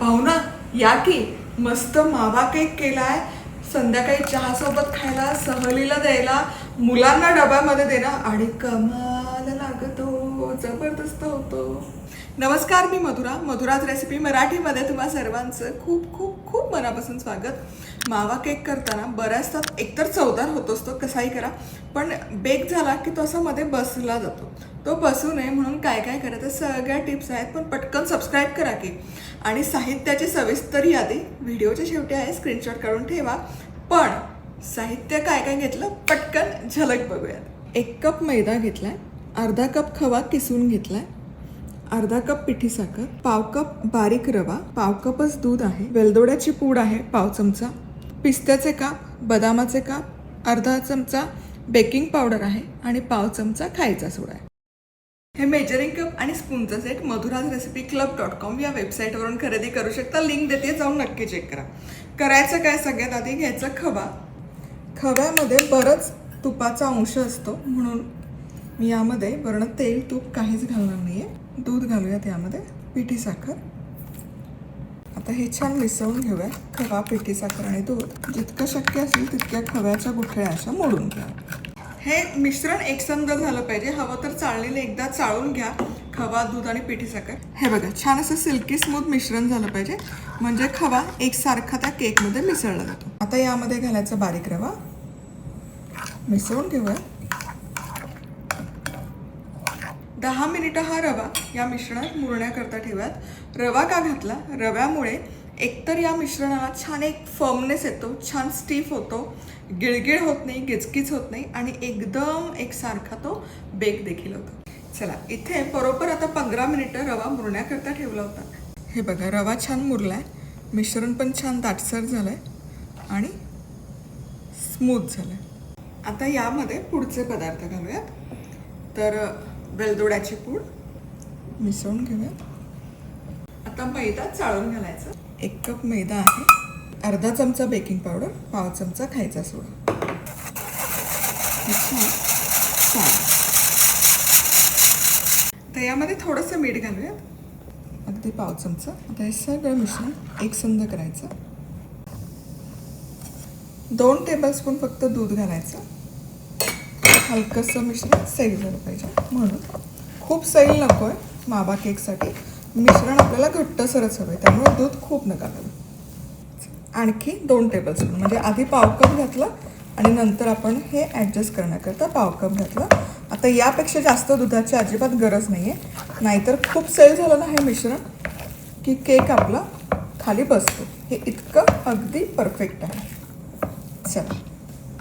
भावना या की. मस्त मावा केक केलाय. संध्याकाळी चहा सोबत खायला सहलीला द्यायला मुलांना डब्यामध्ये देणं आणि कमाल लागतो. जबरदस्त होतो. नमस्कार मी मधुरा. मधुराज रेसिपी मराठीमध्ये तुम्हा सर्वांचं खूप खूप खूप मनापासून स्वागत. मावा केक करताना बऱ्याचदा एकतर चवदार होत तो कसाही करा पण बेक झाला की तो असा मध्ये बसला जातो. तो बसू नये म्हणून काय काय करायचं सगळ्या टिप्स आहेत पण पटकन सबस्क्राईब करा की. आणि साहित्याची सविस्तर यादी व्हिडिओच्या शेवटी आहे स्क्रीनशॉट काढून ठेवा. पण साहित्य काय काय घेतलं? पटकन झलक बघूयात. एक कप मैदा घेतला आहे अर्धा कप खवा किसून घेतला आहे अर्धा कप पिठी साखर पाव कप बारीक रवा पाव कपच दूध आहे वेलदोड्याची पूड आहे पाव चमचा. पिस्त्याचे काप बदामाचे काप अर्धा चमचा बेकिंग पावडर आहे आणि पाव चमचा खायचा सोडा आहे. हे मेजरिंग कप आणि स्पूनचा set Madhura's recipe club dot com या वेबसाईटवरून खरेदी करू शकता. लिंक देते जाऊन नक्की चेक करा. करायचं काय सगळ्यात आधी घ्यायचं खवा. खव्यामध्ये बरंच तुपाचा अंश असतो म्हणून मी यामध्ये वरण तेल तूप काहीच घालणार नाही आहे दूध घालूयात यामध्ये पिठी साखर. आता हे छान मिसळून घेऊया. खवा पिठी साखर आणि दूध जितकं शक्य असेल तितक्या खव्याच्या गुठळ्या अशा मोडून घ्या. हे मिश्रण एकसंध झालं पाहिजे. हवं तर चाळलेलं एकदा चाळून घ्या. खवा दूध आणि पिठी साखर. हे बघा छान असं सिल्की स्मूथ मिश्रण झालं पाहिजे. म्हणजे खवा एकसारखा त्या केकमध्ये मिसळला जातो. आता यामध्ये घालायचा बारीक रवा. मिसळून घेऊया. दहा मिनिटं हा रवा या मिश्रणात मुरण्याकरता ठेवूयात. रवा का घातला? रव्यामुळे एकतर या मिश्रणाला छान एक फर्मनेस येतो छान स्टीफ होतो गिळगिळ होत नाही गिचकीच होत नाही आणि एकदम एकसारखा तो बेक देखील होतो. चला इथे बरोबर आता पंधरा मिनिटं रवा मुरण्याकरता ठेवला होता. हे बघा रवा छान मुरला आहे मिश्रण पण छान दाटसर झालंय आणि स्मूथ झालंय. आता यामध्ये पुढचे पदार्थ घालूयात. तर वेलदोड्याची पूड. मिसळून घेऊयात. आता मैदा चाळून घालायचा. एक कप मैदा आहे. अर्धा चमचा बेकिंग पावडर पाव चमचा खायचा सोडा. हे छान चालेल. तर यामध्ये थोडंसं मीठ घालूयात. अगदी पाव चमचा. आता हे सगळं मिश्रण एकसंध करायचं. दोन टेबलस्पून फक्त दूध घालायचं. हलकंसं मिश्रण सैल झालं पाहिजे. म्हणून खूप सैल नको आहे मावा केकसाठी. मिश्रण आपल्याला घट्टसरच हवं आहे त्यामुळे दूध खूप नका घालू आणखी दोन टेबलस्पून म्हणजे आधी पाव कप घातलं आणि नंतर आपण हे ॲडजस्ट करण्याकरता पाव कप घातलं. आता यापेक्षा जास्त दुधाची अजिबात गरज नाही आहे नाहीतर खूप सैल झालं ना हे मिश्रण की केक आपला खाली बसतो. हे इतकं अगदी परफेक्ट आहे. चला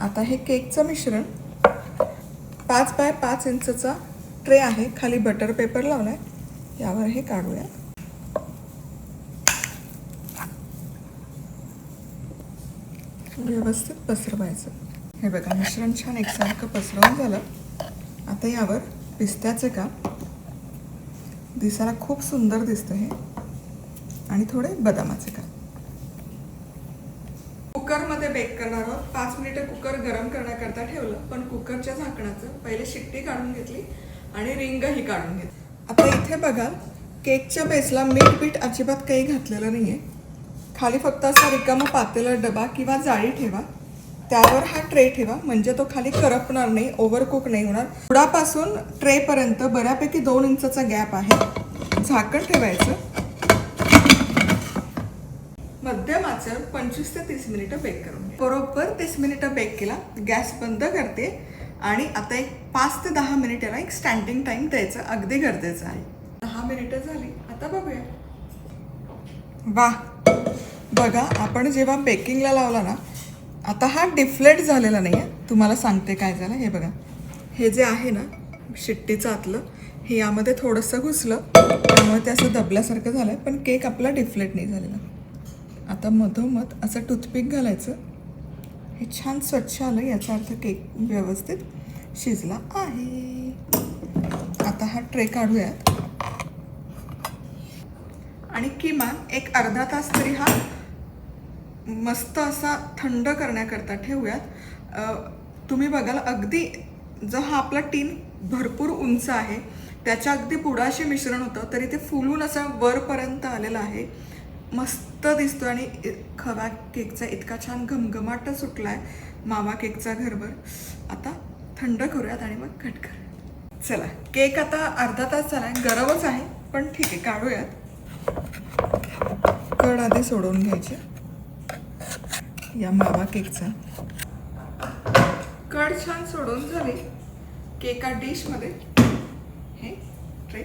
आता हे केकचं मिश्रण पाच बाय पाच इंचचा ट्रे आहे. खाली बटर पेपर लावलाय. यावर हे काढूया. व्यवस्थित पसरवायचं. हे बघा मिश्रण छान एकसारखं पसरवून झालं. आता यावर पिस्त्याचे का दिसायला खूप सुंदर दिसतं हे. आणि थोडे बदामाचे का कुकरमध्ये बेक करणार आहोत. पाच मिनिटं कुकर गरम करण्याकरता ठेवलं. पण कुकरच्या झाकणाचं पहिले शिट्टी काढून घेतली आणि रिंगही काढून घेतली. आता इथे बघा केकच्या बेसला मीठ बीठ अजिबात काही घातलेलं नाहीये. खाली फक्त असा रिकामा पातेला डबा किंवा जाळी ठेवा. त्यावर हा ट्रे ठेवा. म्हणजे तो खाली करपणार नाही ओव्हरकुक नाही होणार. बुडापासून ट्रेपर्यंत बऱ्यापैकी दोन इंचाचा गॅप आहे. झाकण ठेवायचं. मध्यम आचर पंचवीस ते तीस मिनिटं बेक करून बरोबर तीस मिनिटं बेक केला गॅस बंद करते आणि आता एक पाच ते दहा मिनिट याला एक स्टँडिंग टाइम द्यायचं अगदी गरजेचं आहे. दहा मिनिटं झाली आता बघूया. वा बघा आपण जेव्हा बेकिंगला लावला ना आता हा डिफ्लेट झालेला नाही आहे तुम्हाला सांगते काय झालं हे बघा. हे जे आहे ना शिट्टीचं आतलं हे यामध्ये थोडंसं घुसलं त्यामुळे ते असं दबल्यासारखं झालं पण केक आपला डिफ्लेट नाही झालेला. आता मधोमध असं टूथपिक घालायचं. हे छान स्वच्छ आलं याचा अर्थ केक व्यवस्थित शिजला आहे. आता हा ट्रे काढूयात. आणि किमान एक अर्धा तास तरी हा मस्त असा थंड करण्याकरता ठेवूयात. तुम्ही बघाल अगदी जो हा आपला टीन भरपूर उंच आहे त्याच्या अगदी पुढाशी मिश्रण होतं तरी ते फुलून असं वरपर्यंत आलेलं आहे. मस्त दिसतो आणि खवा केकचा इतका छान घमघमाट सुटला आहे मावा केकचा घरभर. आता थंड करूयात आणि मग कट करूयात चला केक आता अर्धा तास झालाय. गरमच आहे पण ठीक आहे काढूयात. कड आधी सोडवून घ्यायचे. या मावा केकचा. कड छान सोडून झाली. केका डिशमध्ये. हे ट्रे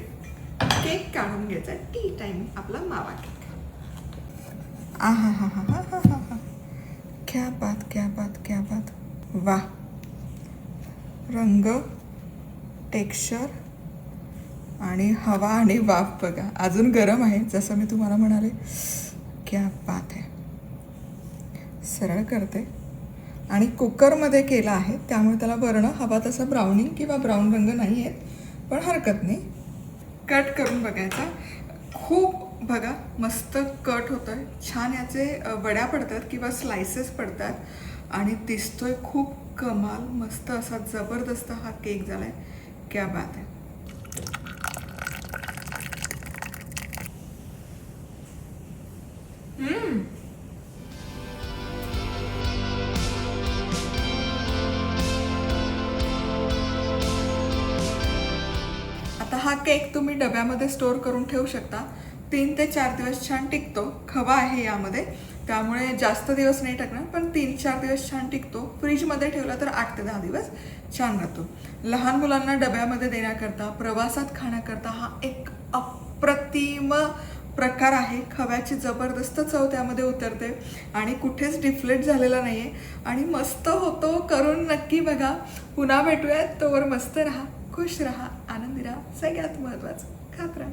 केक काढून घ्यायचा टी टाइम आपला मावा केक. हा हा हा हा हा हा हा. क्या बात क्या बात क्या बात. वा रंग टेक्स्चर आणि हवा आणि वाफ बघा. अजून गरम आहे जसं मी तुम्हाला म्हणाले. क्या बात आहे. सरळ करते. आणि कुकरमध्ये केला आहे त्यामुळे त्याला वर्ण हवा तसा ब्राउनिंग किंवा ब्राऊन रंग नाही आहेत पण हरकत नाही. कट करून बघायचा. खूप बघा मस्त कट होतोय. छान याचे वड्या पडतात किंवा स्लायसेस पडतात. आणि दिसतोय खूप कमाल मस्त असा जबरदस्त हा केक झालाय. क्या बात आहे हा केक तुम्ही डब्यामध्ये स्टोअर करून ठेवू शकता. तीन ते चार दिवस छान टिकतो. खवा आहे यामध्ये. त्यामुळे जास्त दिवस नाही टाकणार पण तीन चार दिवस छान टिकतो. फ्रीजमध्ये ठेवला तर आठ ते दहा दिवस छान राहतो. लहान मुलांना डब्यामध्ये देण्याकरता प्रवासात खाण्याकरता हा एक अप्रतिम प्रकार आहे. खव्याची जबरदस्त चव त्यामध्ये उतरते आणि कुठेच डिफ्लेट झालेला नाही आहे आणि मस्त होतो करून नक्की बघा. पुन्हा भेटूयात. तोवर मस्त राहा खुश राहा आनंदी राहा. सगळ्यात महत्त्वाचं खात राहा